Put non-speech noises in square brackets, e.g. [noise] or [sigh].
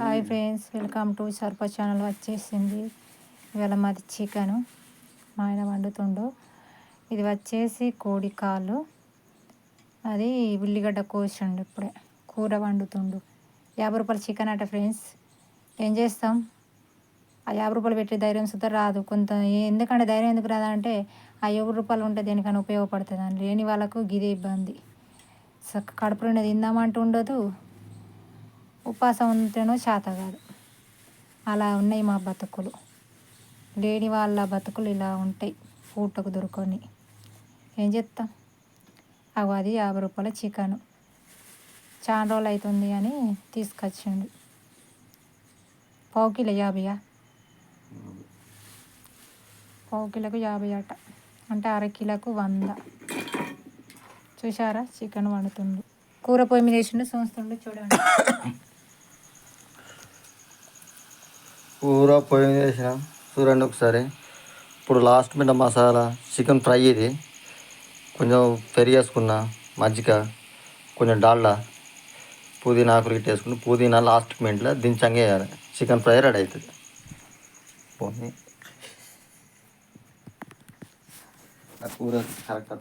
Hi friends welcome to Sarpa channel వచ్చేసింది. ఇవాళ మాది చికెను మా ఆయన వండుతుండు. ఇది వచ్చేసి కోడి కాళ్ళు. అది ఉల్లిగడ్డ కోసిండు ఇప్పుడే కూర వండుతుండు. యాభై రూపాయలు చికెన్ అట ఫ్రెండ్స్. ఏం చేస్తాం? ఆ యాభై రూపాయలు పెట్టే ధైర్యం సుతా రాదు. కొంత ఎందుకంటే ధైర్యం ఎందుకు రాదంటే ఆ యాభై రూపాయలు ఉంటే దేనికైనా ఉపయోగపడుతుంది అని. లేని వాళ్ళకు గిదే ఇబ్బంది. చక్క కడుపు నిండా తిందామంటూ ఉండదు. ఉపాసం ఉంటేనో చేత కాదు. అలా ఉన్నాయి మా బతుకులు. లేని వాళ్ళ బతుకులు ఇలా ఉంటాయి పూటకు దొరుకొని. ఏం చేస్తాం అవి అది యాభై రూపాయల చికెన్. చాలా రోజులు అవుతుంది అని తీసుకొచ్చిండు. పావు కిలో యాభైయా? పావు కిలోకు యాభై అట. అంటే అర కిలోకు వంద. చూసారా చికెన్ వండుతుండు. కూర పొయ్యి మీద వేసిండు చూస్తుండు చూడండి. [coughs] కూర పొయ్యి మీద వేసిన. చూడండి ఒకసారి. ఇప్పుడు లాస్ట్ మీద మసాలా చికెన్ ఫ్రై ఇది. కొంచెం పెరిగేసుకున్న మజ్జిగ కొంచెం డాల్డా పుదీనా ఆకులు గిట్ట వేసుకుని పుదీనా లాస్ట్ మినిట్లో దించంగా వేయాలి. చికెన్ ఫ్రై రెడీ అవుతుంది. పోనీ. కూర కరెక్ట్